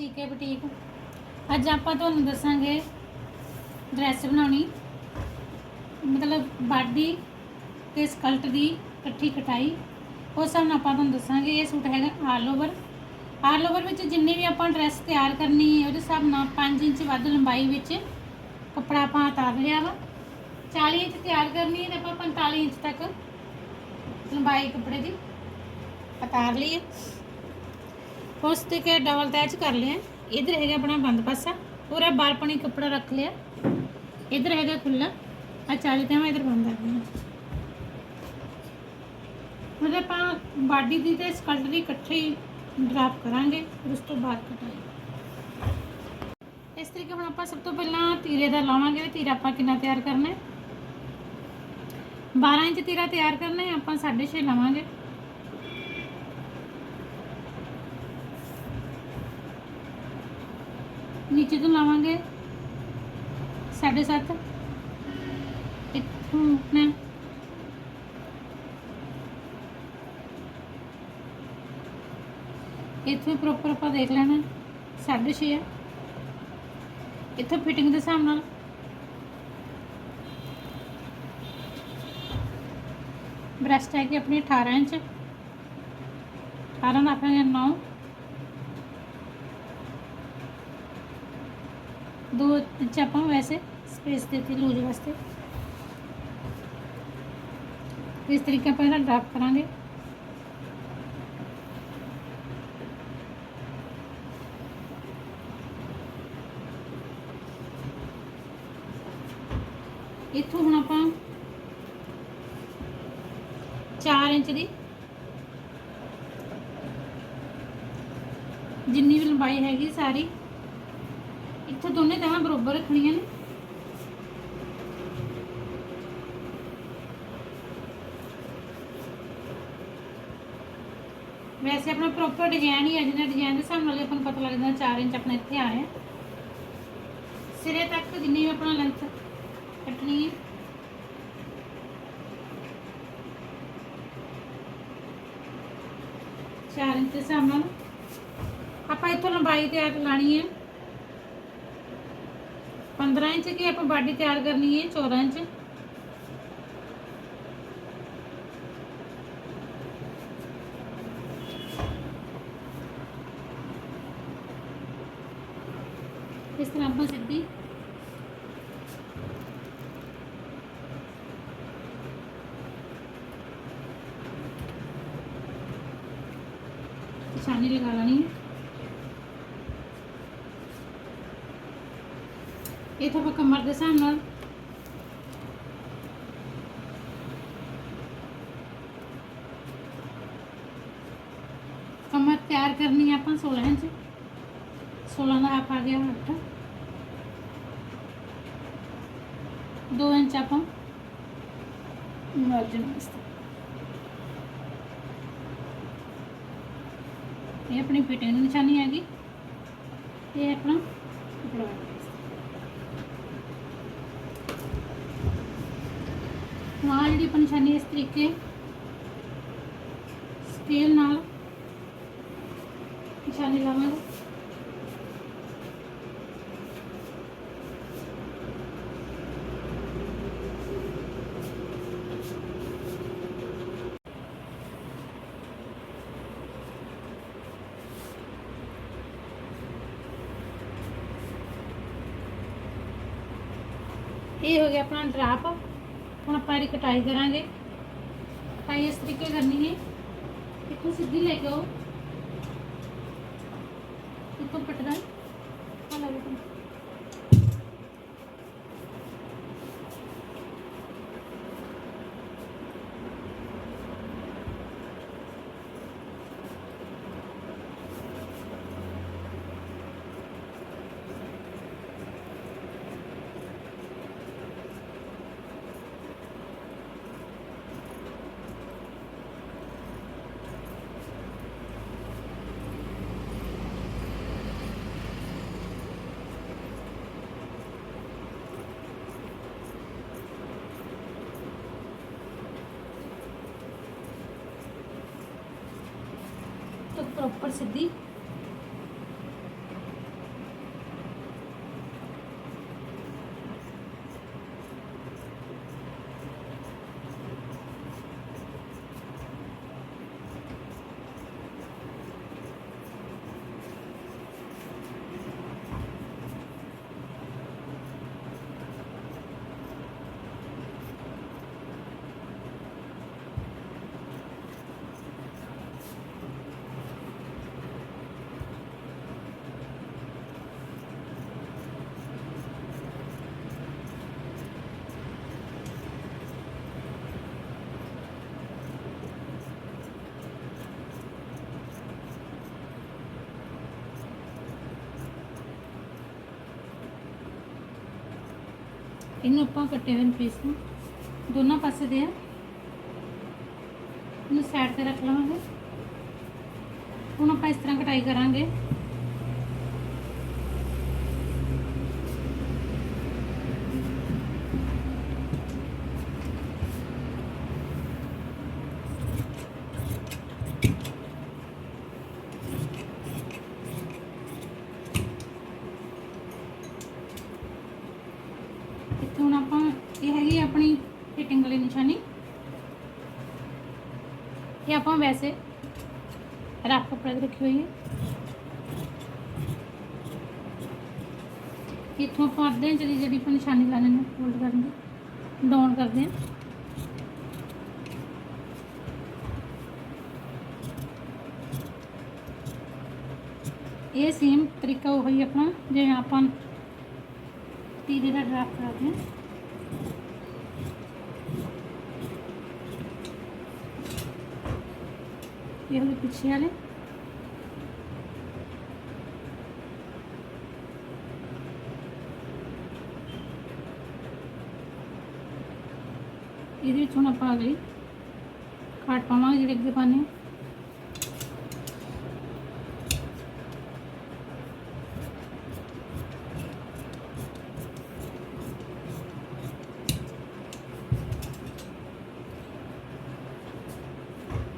ਸੀਕੇ boutique. ਅੱਜ ਆਪਾਂ ਤੁਹਾਨੂੰ ਦੱਸਾਂਗੇ ਡਰੈਸ ਬਣਾਉਣੀ। ਮਤਲਬ ਬਾਡੀ ਤੇ ਸਕਲਟ ਦੀ ਇਕੱਠੀ ਕਟਾਈ। ਉਸ ਹਿਸਾਬ ਨਾਲ ਆਪਾਂ ਤੁਹਾਨੂੰ ਦੱਸਾਂਗੇ, ਇਹ ਸੂਟ ਹੈਗਾ ਆਲ ਓਵਰ ਆਲ ਓਵਰ ਵਿੱਚ ਜਿੰਨੀ ਵੀ ਆਪਾਂ ਡਰੈਸ ਤਿਆਰ ਕਰਨੀ ਹੈ, ਉਹਦੇ ਹਿਸਾਬ ਨਾਲ 5 ਇੰਚ ਵੱਧ ਲੰਬਾਈ ਵਿੱਚ ਕੱਪੜਾ ਆਪਾਂ ਉਤਾਰ ਲਿਆ ਵਾ। 40 ਇੰਚ ਤਿਆਰ ਕਰਨੀ ਹੈ ਤੇ ਆਪਾਂ 45 ਇੰਚ ਤੱਕ ਲੰਬਾਈ ਕੱਪੜੇ ਦੀ ਉਤਾਰ ਲਈ ਉਸ ਤੇ ਕੇ ਡਬਲ ਅਟੈਚ ਕਰ ਲਿਆ। ਇਧਰ ਹੈਗਾ ਆਪਣਾ ਬੰਦ ਪਾਸਾ, ਪੂਰਾ ਬਾਰਪਣੀ ਕੱਪੜਾ ਰੱਖ ਲਿਆ। ਇਧਰ ਹੈਗਾ ਖੁੱਲਾ ਆ 40 ਤੇ ਮੈਂ ਇਧਰ ਬੰਦ ਕਰ ਦਿਆਂ ਮਤਲਬ ਆਪਾਂ ਬਾਡੀ ਦੀ ਤੇ ਸਕਲਟ ਦੀ ਇਕੱਠੇ ਹੀ ਡਰਾਪ ਕਰਾਂਗੇ, ਫਿਰ ਉਸ ਤੋਂ ਬਾਅਦ ਕਟਾਈ ਇਸ ਤਰੀਕੇ ਹੁਣ ਆਪਾਂ ਸਭ ਤੋਂ ਪਹਿਲਾਂ ਤੀਰੇ ਦਾ ਲਾਵਾਂਗੇ ਵੀ ਤੀਰਾ ਆਪਾਂ ਕਿੰਨਾ ਤਿਆਰ ਕਰਨਾ ਹੈ? 12 ਇੰਚ ਤੀਰਾ ਤਿਆਰ ਕਰਨਾ ਹੈ, ਆਪਾਂ 6.5 ਲਾਵਾਂਗੇ। ਨੀਚੇ ਤੋਂ ਲਾਵਾਂਗੇ। 7.5 ਇੱਥੋਂ ਨਾ ਇੱਥੋਂ ਪ੍ਰੋਪਰ ਆਪਾਂ ਦੇਖ ਲੈਣਾ 6.5 ਹੈ ਇੱਥੋਂ ਫਿਟਿੰਗ ਦੇ ਹਿਸਾਬ ਨਾਲ। ਬ੍ਰੈਸਟ ਹੈ ਕਿ ਆਪਣੀ 18 ਇੰਚ। 18 ਦਾ ਆਪਣਾ 9 ਦੋ ਆਪਾਂ ਵੈਸੇ ਸਪੇਸ ਦਿੱਤੀ ਲੂਜ ਵਾਸਤੇ। ਇਸ ਤਰੀਕੇ ਆਪਾਂ ਇਹਦਾ ਡਰਾਫਟ ਕਰਾਂਗੇ। ਇੱਥੋਂ ਹੁਣ ਆਪਾਂ 4 ਇੰਚ ਦੀ ਜਿੰਨੀ ਵੀ ਲੰਬਾਈ ਹੈਗੀ ਸਾਰੀ ਇੱਥੇ ਦੋਨੇ ਤਹਾਂ ਬਰੋਬਰ ਰੱਖਣੀਆਂ ਨੇ। ਵੈਸੇ ਆਪਣਾ ਪ੍ਰੋਪਰ ਡਿਜ਼ਾਈਨ ਹੀ ਹੈ ਜਿਹਨਾਂ ਡਿਜ਼ਾਈਨ ਦੇ ਹਿਸਾਬ ਨਾਲ ਆਪਾਂ ਨੂੰ ਪਤਾ ਲੱਗਦਾ ਜਾਂਦਾ 4 ਇੰਚ ਆਪਣਾ ਇੱਥੇ ਆਇਆ ਸਿਰੇ ਤੱਕ ਜਿੰਨੀ ਆਪਣਾ ਲੈਂਥ ਕੱਟਣੀ ਹੈ। ਚਾਰ ਇੰਚ ਦੇ ਹਿਸਾਬ ਨਾਲ। ਆਪਾਂ ਇੱਥੋਂ ਲੰਬਾਈ ਤਿਆਰ ਲਾਣੀ ਹੈ। 15 ਇੰਚ ਕੀ ਆਪਾਂ ਬਾਡੀ ਤਿਆਰ ਕਰਨੀ ਹੈ 14 ਇੰਚ ਇਸ ਤਰ੍ਹਾਂ ਆਪਾਂ ਸਿੱਧੀ ਨਿਸ਼ਾਨੀ ਲਗਾ ਲੈਣੀ ਹੈ ਇਹ ਤਾਂ ਆਪਾਂ ਕਮਰ ਦੇ ਹਿਸਾਬ ਨਾਲ? ਕਮਰ ਤਿਆਰ ਕਰਨੀ ਆਪਾਂ 16 ਇੰਚ। 16 ਦਾ ਹਾਫ ਆ ਗਿਆ 8 2 ਇੰਚ ਆਪਾਂ। ਮਾਰਜਨ ਵਾਸਤੇ। ਇਹ ਆਪਣੀ ਫਿਟਿੰਗ ਦੀ ਨਿਸ਼ਾਨੀ ਹੈਗੀ। ਇਹ ਆਪਣਾ ਕੱਪੜਾ ਵਾਲਾ ਹਾਂ ਜਿਹੜੀ ਆਪਣੀ ਨਿਸ਼ਾਨੀ ਇਸ ਤਰੀਕੇ ਸਕੇਲ ਨਾਲ ਨਿਸ਼ਾਨੀ ਲਾਵਾਂਗੇ। ਇਹ ਹੋ ਗਿਆ ਆਪਣਾ ਡਰਾਪ। ਹੁਣ ਆਪਾਂ ਇਹਦੀ ਕਟਾਈ ਕਰਾਂਗੇ। ਕਟਾਈ ਇਸ ਤਰੀਕੇ ਕਰਨੀ ਹੈ। ਇੱਥੋਂ ਸਿੱਧੀ ਲੈ ਕੇ ਆਓ। ਇੱਥੋਂ ਪਟਦਾ ਆ ਲੈ ਬੇਟਾ प्रसिद्धि ਇਹਨੂੰ ਆਪਾਂ ਕੱਟੇ ਹੋਏ ਪੀਸ ਨੂੰ ਦੋਨਾਂ ਪਾਸੇ ਦੇ ਆ। ਇਹਨੂੰ ਸਾਈਡ ਤੇ ਰੱਖ ਲਵਾਂਗੇ। ਹੁਣ ਆਪਾਂ ਇਸ ਤਰ੍ਹਾਂ ਕਟਾਈ ਕਰਾਂਗੇ ਇੱਥੇ ਹੁਣ ਆਪਾਂ ਇਹ ਹੈਗੀ ਆ ਆਪਣੀ ਫਿਟਿੰਗ ਵਾਲੀ ਨਿਸ਼ਾਨੀ ਇਹ ਆਪਾਂ ਵੈਸੇ ਰੱਖ ਕੱਪੜੇ ਤੇ ਰੱਖੀ ਹੋਈ ਹੈ ਇੱਥੋਂ ਆਪਾਂ ਅੱਧੇ ਇੰਚ ਦੀ ਜਿਹੜੀ ਆਪਾਂ ਨਿਸ਼ਾਨੀ ਲਾ ਲੈਣੀ ਫੋਲਡ ਕਰਨ ਦੀ ਡਾਊਨ ਕਰਦੇ ਹਾਂ ਇਹ ਸੇਮ ਤਰੀਕਾ ਉਹੀ ਆਪਣਾ ਜਿਵੇਂ ਆਪਾਂ ਤੀਰੇ ਦਾ ਡਰਾਫਟ ਕਰਦੇ ਹਾਂ ਇਹ ਵਾਲੇ ਪਿੱਛੇ ਵਾਲੇ ਇਹਦੇ ਵਿੱਚ ਹੁਣ ਆਪਾਂ ਅਗਲੀ ਕਾਟ ਪਾਵਾਂਗੇ ਜਿਹੜੇ ਅੱਗੇ ਪਾਣੇ ਆ।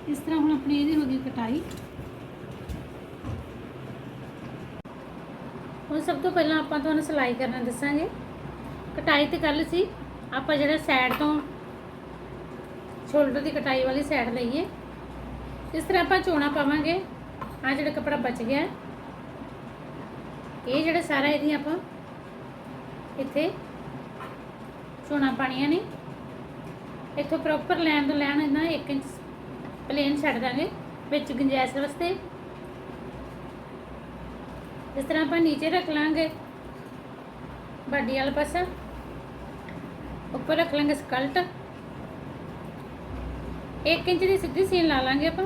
ਇਸ ਤਰ੍ਹਾਂ ਹੁਣ ਆਪਣੀ ਇਹਦੀ ਹੋ ਗਈ ਕਟਾਈ। ਹੁਣ ਸਭ ਤੋਂ ਪਹਿਲਾਂ ਆਪਾਂ ਤੁਹਾਨੂੰ ਸਿਲਾਈ ਕਰਨਾ ਦੱਸਾਂਗੇ। ਕਟਾਈ ਤੇ ਕਰ ਲਈ ਸੀ। ਆਪਾਂ ਜਿਹੜਾ ਸਾਈਡ ਤੋਂ ਸ਼ੋਲਡਰ ਦੀ ਕਟਾਈ ਵਾਲੀ ਸਾਈਡ ਲਈਏ। ਇਸ ਤਰ੍ਹਾਂ ਆਪਾਂ ਚੋਣਾ ਪਾਵਾਂਗੇ। ਆ ਜਿਹੜਾ ਕਪੜਾ ਬਚ ਗਿਆ ਇਹ ਜਿਹੜਾ ਸਾਰਾ ਇਹਦੀ ਆਪਾਂ ਇੱਥੇ ਚੋਣਾ ਪਾਣੀਆਂ ਨੇ। ਇੱਥੋਂ ਪ੍ਰੋਪਰ ਲੈਣ ਤੋਂ ਲੈਣ ਇਹਨਾਂ 1 ਇੰਚ ਪਲੇਨ ਛੱਡ ਦਾਂਗੇ, ਵਿੱਚ ਗੁੰਜਾਇਸ਼ ਵਾਸਤੇ। ਇਸ ਤਰ੍ਹਾਂ ਆਪਾਂ ਨੀਚੇ ਰੱਖ ਲਾਂਗੇ। ਬਾਡੀ ਵਾਲਾ ਪਾਸਾ। ਉੱਪਰ ਰੱਖ ਲਾਂਗੇ ਸਕਲਟ। 1 ਇੰਚ ਦੀ ਸਿੱਧੀ ਸੀਨ ਲਾ ਲਾਂਗੇ ਆਪਾਂ।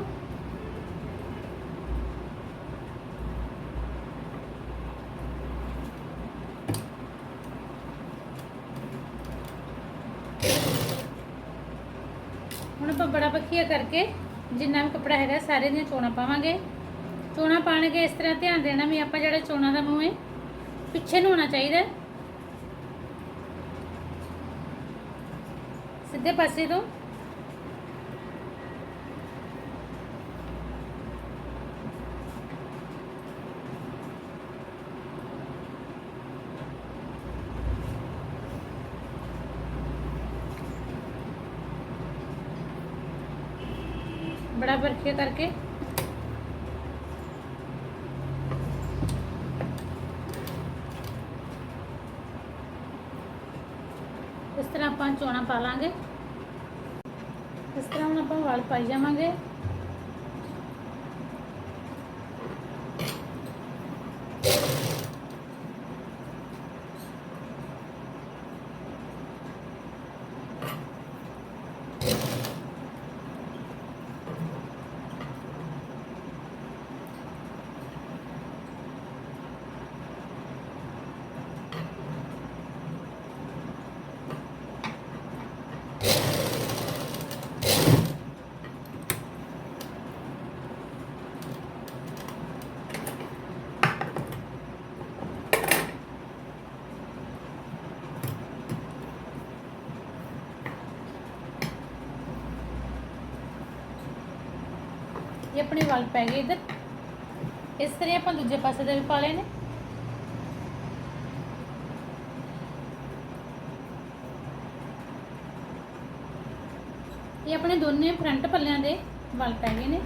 ਹੁਣ ਆਪਾਂ ਬੜਾ ਪੱਖੀਆ ਕਰਕੇ ਜਿੰਨਾ ਵੀ ਕੱਪੜਾ ਹੈਗਾ ਸਾਰੇ ਦੀਆਂ ਚੋਣਾ ਪਾਵਾਂਗੇ। ਚੋਣਾ ਪਾਣਗੇ ਇਸ ਤਰ੍ਹਾਂ ਧਿਆਨ ਦੇਣਾ ਵੀ ਆਪਾਂ ਜਿਹੜਾ ਚੋਣਾ ਦਾ ਮੂੰਹ ਹੈ, ਪਿੱਛੇ ਨੂੰ ਹੋਣਾ ਚਾਹੀਦਾ। ਸਿੱਧੇ ਪਾਸੇ ਤੋਂ ਇਕੱਠੇ ਕਰਕੇ ਇਸ ਤਰ੍ਹਾਂ ਆਪਾਂ ਚੋਣਾ ਪਾ ਲਾਂਗੇ। ਇਸ ਤਰ੍ਹਾਂ ਹੁਣ ਆਪਾਂ ਵਾਲ ਪਾਈ ਜਾਵਾਂਗੇ। ਇਹ ਆਪਣੇ ਵਾਲ ਪੈ ਗਏ ਇਧਰ। ਇਸ ਤਰ੍ਹਾਂ ਆਪਾਂ ਦੂਜੇ ਪਾਸੇ ਦੇ ਵੀ ਪਾ ਲੈਣੇ ਇਹ ਆਪਣੇ ਦੋਨੇ ਫਰੰਟ ਪੱਲਿਆਂ ਦੇ ਵਾਲ ਪੈ ਗਏ ਨੇ।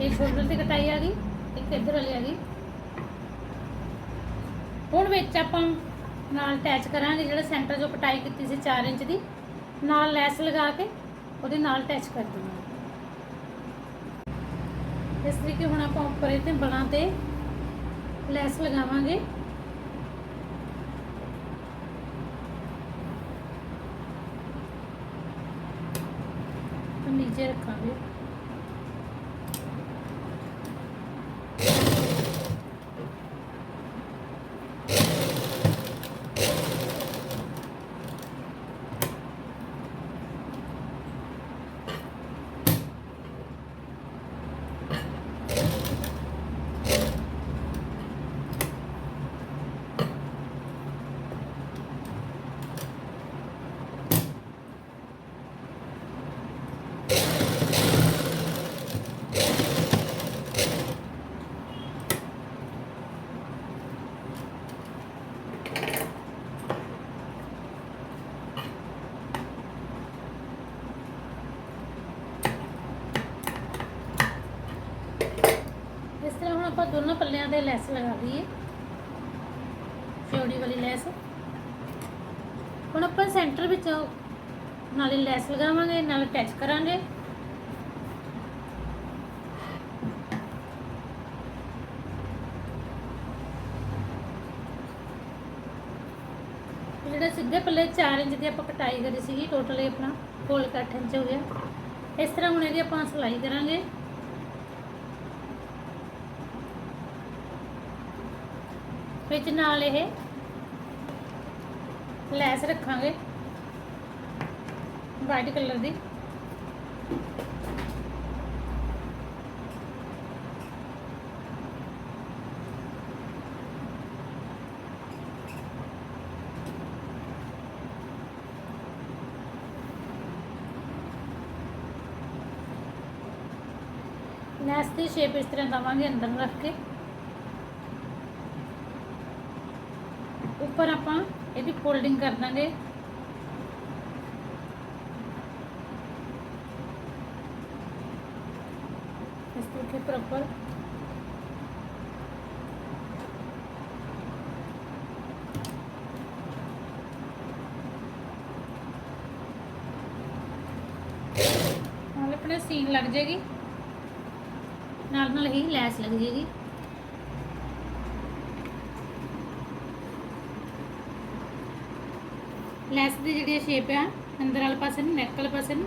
ਇਹ ਸ਼ੋਲਡਰ ਤੇ ਕਟਾਈ ਆ ਗਈ, ਇੱਕ ਇੱਧਰ ਵਾਲੀ ਆ ਗਈ। ਹੁਣ ਵਿੱਚ ਆਪਾਂ ਨਾਲ ਅਟੈਚ ਕਰਾਂਗੇ ਜਿਹੜਾ ਸੈਂਟਰ ਜੋ ਕਟਾਈ ਕੀਤੀ ਸੀ 4 ਇੰਚ ਦੀ, ਨਾਲ ਲੈਸ ਲਗਾ ਕੇ ਉਹਦੇ ਨਾਲ ਅਟੈਚ ਕਰ ਦੇਣਾ ਇਸ ਤਰੀਕੇ ਹੁਣ ਆਪਾਂ ਉੱਪਰ ਇਹਦੇ ਬਲਾਂ ਤੇ ਲੈਸ ਲਗਾਵਾਂਗੇ। ਨੀਚੇ ਰੱਖਾਂਗੇ ਆਪਾਂ ਦੋਨੋਂ ਪੱਲਿਆਂ ਤੇ ਲੈਸ ਲਗਾ ਦਈਏ। ਫਿਓੜੀ ਵਾਲੀ ਲੈਸ। ਹੁਣ ਆਪਾਂ ਸੈਂਟਰ ਵਿੱਚ ਨਾਲੇ ਲੈਸ ਲਗਾਵਾਂਗੇ, ਨਾਲ ਅਟੈਚ ਕਰਾਂਗੇ। ਤੇ ਜਿਹੜਾ ਸਿੱਧੇ ਪੱਲੇ 4 ਇੰਚ ਦੀ ਆਪਾਂ ਕਟਾਈ ਕਰੀ ਸੀਗੀ ਟੋਟਲ ਇਹ ਆਪਣਾ ਕੋਲ 8 ਇੰਚ ਹੋ ਗਿਆ। ਇਸ ਤਰ੍ਹਾਂ ਹੁਣ ਇਹਦੀ ਆਪਾਂ ਸਿਲਾਈ ਕਰਾਂਗੇ। ਵਿੱਚ ਨਾਲ ਇਹ ਲੈਸ ਰੱਖਾਂਗੇ। ਵਾਈਟ ਕਲਰ ਦੀ। ਲੈਸ ਦੀ ਸ਼ੇਪ ਇਸ ਤਰ੍ਹਾਂ ਦਵਾਂਗੇ ਅੰਦਰ ਨੂੰ ਰੱਖ ਕੇ। ਉੱਪਰ ਆਪਾਂ ਇਹਦੀ ਫੋਲਡਿੰਗ ਕਰ ਦਾਂਗੇ। ਇਸ ਤਰੀਕੇ ਪ੍ਰੋਪਰ ਨਾਲ ਆਪਣੇ ਸੀਨ ਲੱਗ ਜਾਏਗੀ। ਨਾਲ ਨਾਲ ਹੀ ਲੈਸ ਲੱਗ ਜਾਏਗੀ। ਲੈਸ ਦੀ ਜਿਹੜੀ ਸ਼ੇਪ ਆ ਅੰਦਰ ਵਾਲੇ ਪਾਸੇ ਨੂੰ ਨੈਕ ਵਾਲੇ ਪਾਸੇ ਨੂੰ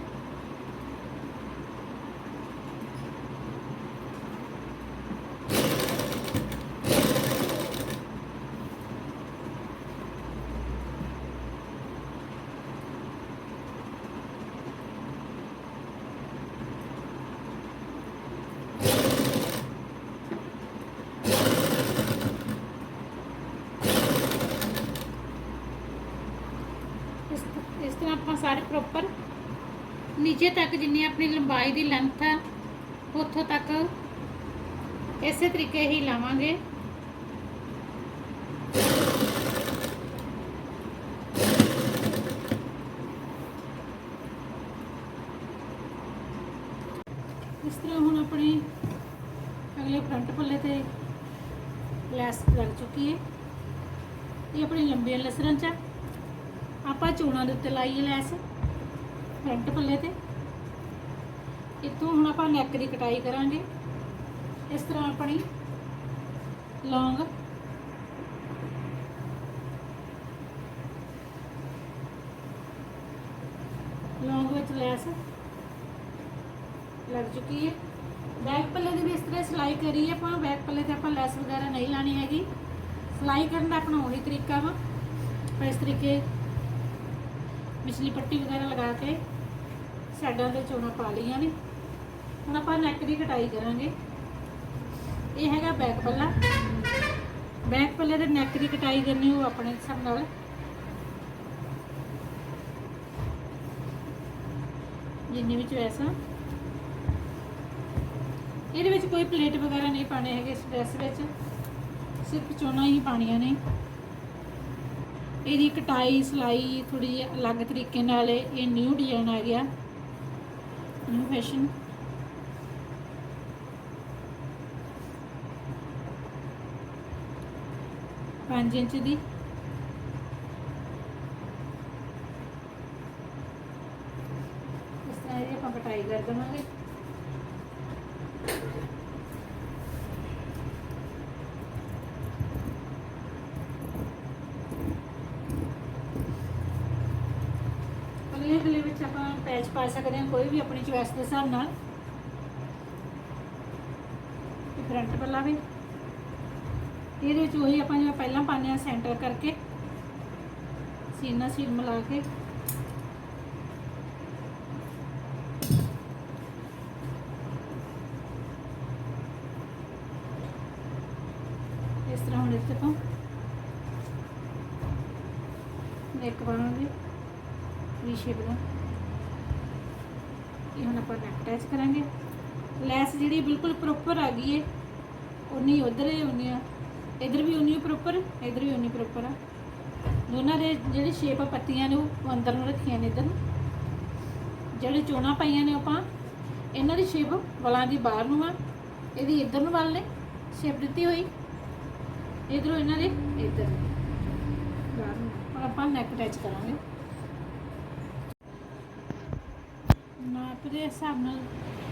ਇਸ ਇਸ ਤਰ੍ਹਾਂ ਆਪਾਂ ਸਾਰੇ ਪ੍ਰੋਪਰ ਨੀਚੇ ਤੱਕ ਜਿੰਨੀ ਆਪਣੀ ਲੰਬਾਈ ਦੀ ਲੈਂਥ ਹੈ ਉੱਥੋਂ ਤੱਕ ਇਸੇ ਤਰੀਕੇ ਹੀ ਲਾਵਾਂਗੇ। ਇਸ ਤਰ੍ਹਾਂ ਹੁਣ ਆਪਣੀ ਅਗਲੇ ਫਰੰਟ ਪੱਲੇ ਤੇ ਲੈਸ ਲੱਗ ਚੁੱਕੀ ਹੈ। ਇਹ ਆਪਣੀ ਲੰਬੀਆਂ ਲਸਰਾਂ ਚ ਆਪਾਂ ਚੋਣਾਂ ਦੇ ਉੱਤੇ ਲਾਈਏ ਲੈਸ ਫਰੰਟ ਪੱਲੇ ਤੇ। ਇੱਥੋਂ ਹੁਣ ਆਪਾਂ ਨੈਕ ਦੀ ਕਟਾਈ ਕਰਾਂਗੇ। ਇਸ ਤਰ੍ਹਾਂ ਆਪਣੀ ਲੌਂਗ ਲੌਂਗ ਵਿੱਚ ਲੈਸ ਲੱਗ ਚੁੱਕੀ ਹੈ। ਬੈਕ ਪੱਲੇ ਦੀ ਵੀ ਇਸ ਤਰ੍ਹਾਂ ਸਿਲਾਈ ਕਰੀ ਆਪਾਂ। ਬੈਕ ਪੱਲੇ ਤੇ ਆਪਾਂ ਲੈਸ ਵਗੈਰਾ ਨਹੀਂ ਲਾਣੀ ਹੈਗੀ। ਸਿਲਾਈ ਕਰਨ ਦਾ ਆਪਣਾ ਉਹੀ ਤਰੀਕਾ ਵਾ। ਆਪਾਂ ਇਸ ਤਰੀਕੇ ਪਿਛਲੀ ਪੱਟੀ ਵਗੈਰਾ ਲਗਾ ਕੇ ਸਾਈਡਾਂ ਤੇ ਚੋਣਾਂ ਪਾ ਲਈਆਂ ਨੇ। ਹੁਣ ਆਪਾਂ ਨੈਕ ਦੀ ਕਟਾਈ ਕਰਾਂਗੇ। ਇਹ ਹੈਗਾ ਬੈਕ ਪੱਲਾ। ਬੈਕ ਪੱਲੇ ਦੇ ਨੈਕ ਦੀ ਕਟਾਈ ਕਰਨੀ ਉਹ ਆਪਣੇ ਹਿਸਾਬ ਨਾਲ। ਜਿੰਨੀ ਵਿੱਚ ਵੈਸਾ ਇਹਦੇ ਵਿੱਚ ਕੋਈ ਪਲੇਟ ਵਗੈਰਾ ਨਹੀਂ ਪਾਣੇ ਹੈਗੇ ਇਸ ਡਰੈਸ ਵਿੱਚ। ਸਿਰਫ ਚੋਣਾਂ ਹੀ ਪਾਣੀਆਂ ਨੇ। ਇਹਦੀ ਕਟਾਈ, ਸਿਲਾਈ ਥੋੜੀ ਜਿਹੀ ਅਲੱਗ ਤਰੀਕੇ ਨਾਲ ਇਹ ਨਿਊ ਡਿਜ਼ਾਈਨ ਆ ਗਿਆ। ਨਿਊ ਫੈਸ਼ਨ ਪੰਜ ਇੰਚ ਦੀ। ਇਸ ਤਰ੍ਹਾਂ ਇਹਦੀ ਆਪਾਂ ਕਟਾਈ ਕਰ ਦੇਵਾਂਗੇ। ਅਗਲੇ ਗਲੇ ਵਿੱਚ ਆਪਾਂ ਪੈਚ ਪਾ ਸਕਦੇ ਹਾਂ, ਕੋਈ ਵੀ ਆਪਣੀ ਚੁਆਇਸ ਦੇ ਹਿਸਾਬ ਨਾਲ। ਫਰੰਟ ਪੱਲਾ ਵੀ। ਇਹਦੇ ਵਿੱਚ ਉਹੀ ਆਪਾਂ ਜਿਵੇਂ ਪਹਿਲਾਂ ਪਾਉਂਦੇ ਆ ਸੈਂਟਰ ਕਰਕੇ। ਸੀਨਾ ਸੀਨ ਮਿਲਾ ਕੇ। ਇਸ ਤਰ੍ਹਾਂ ਹੁਣ ਇੱਥੇ ਤੋਂ ਨੈਕ ਪਾਵਾਂਗੇ ਵੀ ਸ਼ੇਪ ਦਾ। ਇਹ ਹੁਣ ਆਪਾਂ ਨੈਕ ਅਟੈਚ ਕਰਾਂਗੇ। ਲੈਸ ਜਿਹੜੀ ਬਿਲਕੁਲ ਪ੍ਰੋਪਰ ਆ ਗਈ ਏ ਉਨੀ ਉਧਰ ਹੀ ਉਨੀ ਆ। ਇਧਰ ਵੀ ਉਨੀ ਪ੍ਰੋਪਰ ਇਧਰ ਵੀ ਉਨੀ ਪ੍ਰੋਪਰ ਆ। ਦੋਨਾਂ ਦੇ ਜਿਹੜੀ ਸ਼ੇਪ ਆ ਪੱਤੀਆਂ ਨੇ, ਉਹ ਅੰਦਰ ਨੂੰ ਰੱਖੀਆਂ ਨੇ ਇਧਰ। ਨੂੰ ਜਿਹੜੇ ਚੋਣਾ ਪਾਈਆਂ ਨੇ ਆਪਾਂ, ਇਹਨਾਂ ਦੀ ਸ਼ੇਪ ਵਲਾਂ ਦੀ ਬਾਹਰ ਨੂੰ ਆ। ਇਹਦੀ ਇਧਰ ਨੂੰ ਵੱਲ ਨੇ ਸ਼ੇਪ ਦਿੱਤੀ ਹੋਈ। ਇਧਰੋਂ ਇਹਨਾਂ ਦੇ ਇੱਧਰ ਬਾਹਰ ਨੂੰ। ਹੁਣ ਆਪਾਂ ਨੈਕ ਅਟੈਚ ਕਰਾਂਗੇ। ਨਾਪ ਦੇ ਹਿਸਾਬ ਨਾਲ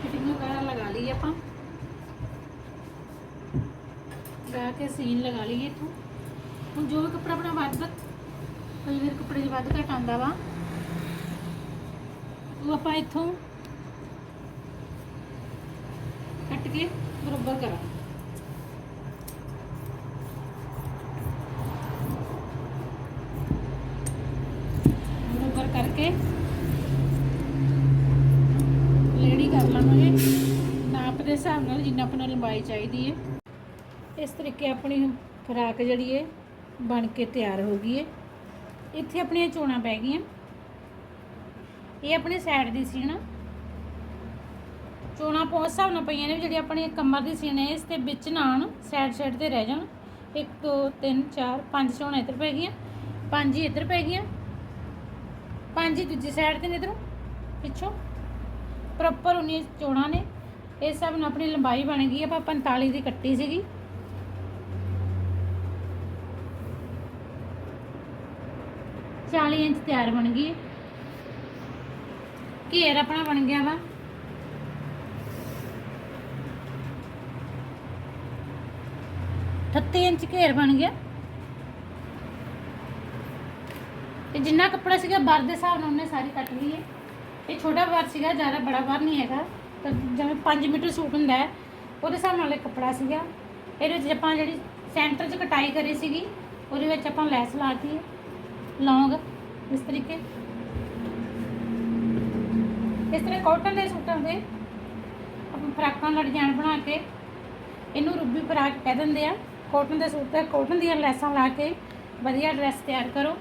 ਫਿਟਿੰਗ ਵਗੈਰਾ ਲਗਾ ਲਈ ਆਪਾਂ। ਲਗਾ ਕੇ ਸੀਨ ਲਗਾ ਲਈ ਇੱਥੋਂ। ਹੁਣ ਜੋ ਵੀ ਕੱਪੜਾ ਆਪਣਾ ਵੱਧ, ਕਈ ਵਾਰ ਕੱਪੜੇ 'ਚ ਵੱਧ ਘੱਟ ਆਉਂਦਾ ਵਾ, ਉਹ ਆਪਾਂ ਇੱਥੋਂ ਕੱਟ ਕੇ ਬਰਾਬਰ ਕਰਾਂਗੇ। ਬਰਾਬਰ ਕਰਕੇ ਲੇਡੀ ਕਰ ਲਵਾਂਗੇ ਨਾਪ ਦੇ ਹਿਸਾਬ ਨਾਲ ਜਿੰਨਾ ਆਪਣਾ ਲੰਬਾਈ ਚਾਹੀਦੀ ਹੈ। ਇਸ ਤਰੀਕੇ ਆਪਣੀ ਫਰਾਕ ਜਿਹੜੀ ਹੈ ਬਣ ਕੇ ਤਿਆਰ ਹੋ ਗਈ ਹੈ ਇੱਥੇ ਆਪਣੀਆਂ ਚੋਣਾਂ ਪੈ ਗਈਆਂ। ਇਹ ਆਪਣੇ ਸਾਈਡ ਦੀ ਸੀ ਨਾ ਚੋਣਾਂ ਬਹੁਤ ਹਿਸਾਬ ਨਾਲ ਪਈਆਂ ਨੇ ਵੀ ਜਿਹੜੀ ਆਪਣੇ ਕਮਰ ਦੀ ਸੀਨ ਹੈ ਇਸ ਤੇ ਵਿੱਚ ਨਾ ਆਉਣ ਸਾਈਡ ਸਾਈਡ ਤੇ ਰਹਿ ਜਾਣ। 1 2 3 4 5 ਚੋਣਾਂ ਇੱਧਰ ਪੈ ਗਈਆਂ। ਪੰਜ ਹੀ ਇੱਧਰ ਪੈ ਗਈਆਂ। ਪੰਜ ਹੀ ਦੂਜੀ ਸਾਈਡ ਤੇ ਨੇ ਇੱਧਰੋਂ। ਪਿੱਛੋਂ। ਪ੍ਰੋਪਰ ਉਨੀ ਚੋਣਾਂ ਨੇ। ਇਸ ਸਭ ਨਾਲ ਆਪਣੀ ਲੰਬਾਈ ਬਣ ਗਈ। ਆਪਾਂ 45 ਦੀ ਕੱਟੀ ਸੀਗੀ। ਚਾਲੀ ਇੰਚ ਤਿਆਰ ਬਣ ਗਈ ਘੇਰ ਆਪਣਾ ਬਣ ਗਿਆ ਵਾ। ਅਠੱਤੀ ਇੰਚ ਘੇਰ ਬਣ ਗਿਆ। ਤੇ ਜਿੰਨਾ ਕੱਪੜਾ ਸੀਗਾ ਬਰ ਦੇ ਹਿਸਾਬ ਨਾਲ ਉਹਨੇ ਸਾਰੀ ਕੱਟ ਲਈ ਹੈ। ਇਹ ਛੋਟਾ ਬਰ ਸੀਗਾ, ਜ਼ਿਆਦਾ ਬੜਾ ਬਰ ਨਹੀਂ ਹੈਗਾ। ਤਾਂ ਜਿਵੇਂ 5 ਮੀਟਰ ਸੂਟ ਹੁੰਦਾ ਹੈ, ਉਹਦੇ ਹਿਸਾਬ ਨਾਲ ਇਹ ਕੱਪੜਾ ਸੀਗਾ। ਇਹਦੇ ਵਿੱਚ ਆਪਾਂ ਜਿਹੜੀ ਸੈਂਟਰ 'ਚ ਕਟਾਈ ਕਰੀ ਸੀਗੀ, ਉਹਦੇ ਵਿੱਚ ਆਪਾਂ ਲੈਸ ਲਾਤੀ ਹੈ। ਲੌਂਗ, ਇਸ ਤਰੀਕੇ। ਇਸ ਤਰ੍ਹਾਂ ਕਾਟਨ ਦੇ ਸੂਟਾਂ ਦੇ ਆਪਾਂ ਫਰਾਕਾਂ ਦਾ ਡਿਜ਼ਾਈਨ ਬਣਾ ਕੇ, ਇਹਨੂੰ ਰੂਬੀ ਫਰਾਕ ਕਹਿ ਦਿੰਦੇ ਆ। ਕਾਟਨ ਦੇ ਸੂਟ ਤੇ ਕਾਟਨ ਦੀਆਂ ਲੈਸਾਂ ਲਾ ਕੇ ਵਧੀਆ ਡਰੈਸ ਤਿਆਰ ਕਰੋ।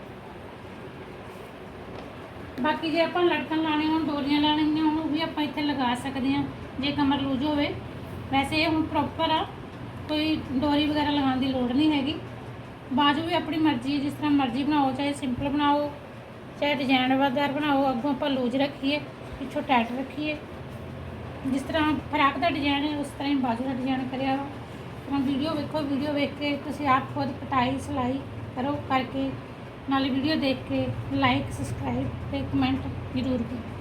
ਬਾਕੀ ਜੇ ਆਪਾਂ ਲਟਕਣ ਲਾਣੇ ਹੋਣ, ਡੋਰੀਆਂ ਲਾਣੀਆਂ ਹੋਣ, ਉਹ ਵੀ ਆਪਾਂ ਇੱਥੇ ਲਗਾ ਸਕਦੇ ਆ ਜੇ ਕਮਰ ਲੂਜ ਹੋਵੇ। ਵੈਸੇ ਇਹ ਹੁਣ ਪ੍ਰੋਪਰ ਆ, ਕੋਈ ਡੋਰੀ ਵਗੈਰਾ ਲਗਾਉਣ ਦੀ ਲੋੜ ਨਹੀਂ ਹੈਗੀ। ਬਾਜੂ ਵੀ ਆਪਣੀ ਮਰਜ਼ੀ ਜਿਸ ਤਰ੍ਹਾਂ ਮਰਜ਼ੀ ਬਣਾਓ, ਚਾਹੇ ਸਿੰਪਲ ਬਣਾਓ, ਚਾਹੇ ਡਿਜ਼ਾਈਨਵਾਰ ਬਣਾਓ, ਅੱਗੋਂ ਆਪਾਂ ਲੂਜ ਰੱਖੀਏ, ਪਿੱਛੋਂ ਟਾਈਟ ਰੱਖੀਏ। ਜਿਸ ਤਰ੍ਹਾਂ ਫਰਾਕ ਦਾ ਡਿਜ਼ਾਈਨ ਹੈ, ਉਸ ਤਰ੍ਹਾਂ ਹੀ ਬਾਜੂ ਦਾ ਡਿਜ਼ਾਈਨ ਕਰਿਆ ਵਾ ਤਾਂ ਵੀਡੀਓ ਵੇਖੋ ਵੀਡੀਓ ਵੇਖ ਕੇ ਤੁਸੀਂ ਆਪ ਖੁਦ ਕਟਾਈ ਸਿਲਾਈ ਕਰੋ, ਕਰਕੇ ਨਾਲੇ ਵੀਡੀਓ ਦੇਖ ਕੇ ਲਾਈਕ ਸਬਸਕ੍ਰਾਈਬ ਤੇ ਕਮੈਂਟ ਜ਼ਰੂਰ ਕਰੋ